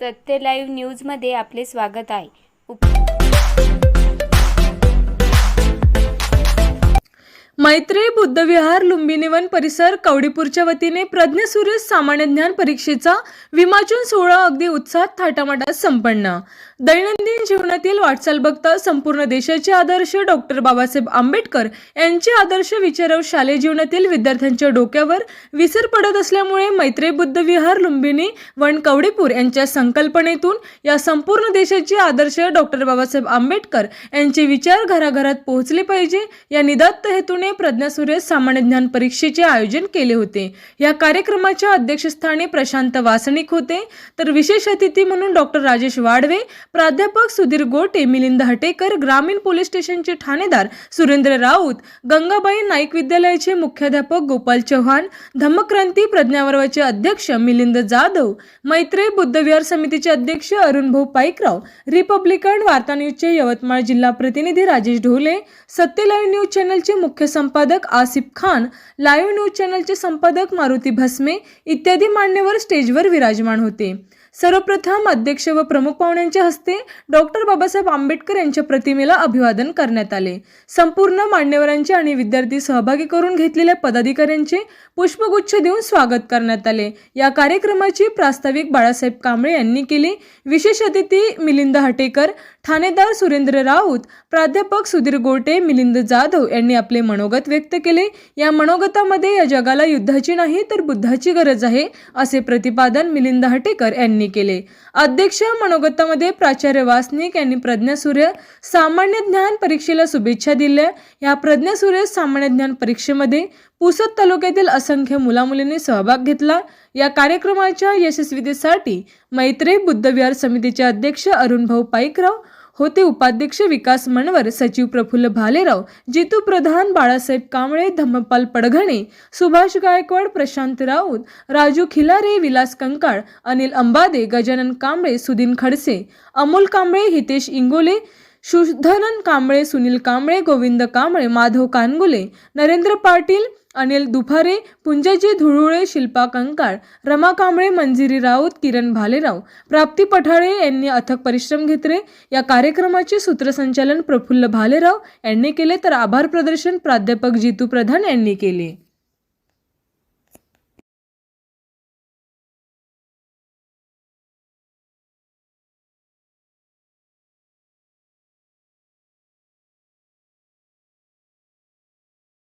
सत्य लाईव्ह न्यूजमध्ये आपले स्वागत आहे. उप मैत्री बुद्धविहार लुंबिनी वन परिसर कवडीपूरच्या वतीने प्रज्ञसूर्य सामान्य ज्ञान परीक्षेचा विमाचून सोहळा अगदी उत्साहात थाटामाटात संपन्न. दैनंदिन जीवनातील वाटचाल बघता संपूर्ण देशाचे आदर्श डॉक्टर बाबासाहेब आंबेडकर यांचे आदर्श विचारावर शालेय जीवनातील विद्यार्थ्यांच्या डोक्यावर विसर पडत असल्यामुळे मैत्री बुद्धविहार लुंबिनी वन कवडीपूर यांच्या संकल्पनेतून या संपूर्ण देशाचे आदर्श डॉक्टर बाबासाहेब आंबेडकर यांचे विचार घराघरात पोहोचले पाहिजे या निदात्त हेतूने प्रज्ञासूर्य सामान्य ज्ञान परीक्षेचे आयोजन केले होते. या कार्यक्रमाच्या अध्यक्षस्थानी प्रशांत वासनिक होते. तर विशेष अतिथी म्हणून डॉक्टर राजेश वाडवे प्राध्यापक सुधीर गोटे मिलिंद हटेकर ग्रामीण पोलीस स्टेशनचे ठाणेदार सुरेंद्र राऊत गंगाबाई नाईक विद्यालयाचे मुख्याध्यापक गोपाल चव्हाण धम्मक्रांती प्रज्ञावर्वाचे अध्यक्ष मिलिंद जाधव मैत्री बुद्धविहार समितीचे अध्यक्ष अरुणभाऊ पाईकराव रिपब्लिकन वार्ता न्यूजचे यवतमाळ जिल्हा प्रतिनिधी राजेश ढोले सत्य न्यूज चॅनलचे मुख्य संपादक आसिफ खान लाईव्ह न्यूज चॅनलचे संपादक मारुती भस्मे इत्यादी मान्यवर स्टेजवर विराजमान होते. सर्वप्रथम अध्यक्ष व प्रमुख पाहुण्यांच्या हस्ते डॉक्टर बाबासाहेब आंबेडकर यांच्या प्रतिमेला अभिवादन करण्यात आले. संपूर्ण मान्यवरांचे आणि विद्यार्थी सहभागी करून घेतलेल्या पदाधिकाऱ्यांचे पुष्पगुच्छ देऊन स्वागत करण्यात आले. या कार्यक्रमाची प्रास्ताविक बाळासाहेब कांबळे यांनी केली. विशेष अतिथी मिलिंद हटेकर ठाणेदार सुरेंद्र राऊत प्राध्यापक सुधीर गोटे मिलिंद जाधव यांनी आपले मनोगत व्यक्त केले. या मनोगतामध्ये या जगाला युद्धाची नाही तर बुद्धाची गरज आहे असे प्रतिपादन मिलिंद हटेकर यांनी केले. अध्यक्ष मनोगतामध्ये प्राचार्य वासनिक यांनी प्रज्ञासूर्य सामान्य ज्ञान परीक्षेला शुभेच्छा दिल्या. या प्रज्ञासूर्य सामान्य ज्ञान परीक्षेमध्ये पुसद तालुक्यातील असंख्य मुलामुलींनी सहभाग घेतला. या कार्यक्रमाच्या यशस्वीतेसाठी मैत्री बुद्धविहार समितीचे अध्यक्ष अरुणभाऊ पाईकराव होते उपाध्यक्ष विकास मनवर सचिव प्रफुल्ल भालेराव जितू प्रधान बाळासाहेब कांबळे धम्मपाल पडघणे सुभाष गायकवाड प्रशांत राऊत राजू खिलारे विलास कंकाळ अनिल अंबादे गजानन कांबळे सुदीन खडसे अमोल कांबळे हितेश इंगोले शुद्धनन कांबळे सुनील कांबळे गोविंद कांबळे माधव कानगुले नरेंद्र पाटील अनिल दुफारे पुंजाजी धुळुळे शिल्पा कंकाळ रमा कांबळे मंजिरी राऊत किरण भालेराव प्राप्ती पठाळे यांनी अथक परिश्रम घेतले. या कार्यक्रमाचे सूत्रसंचालन प्रफुल्ल भालेराव यांनी केले. तर आभार प्रदर्शन प्राध्यापक जितू प्रधान यांनी केले.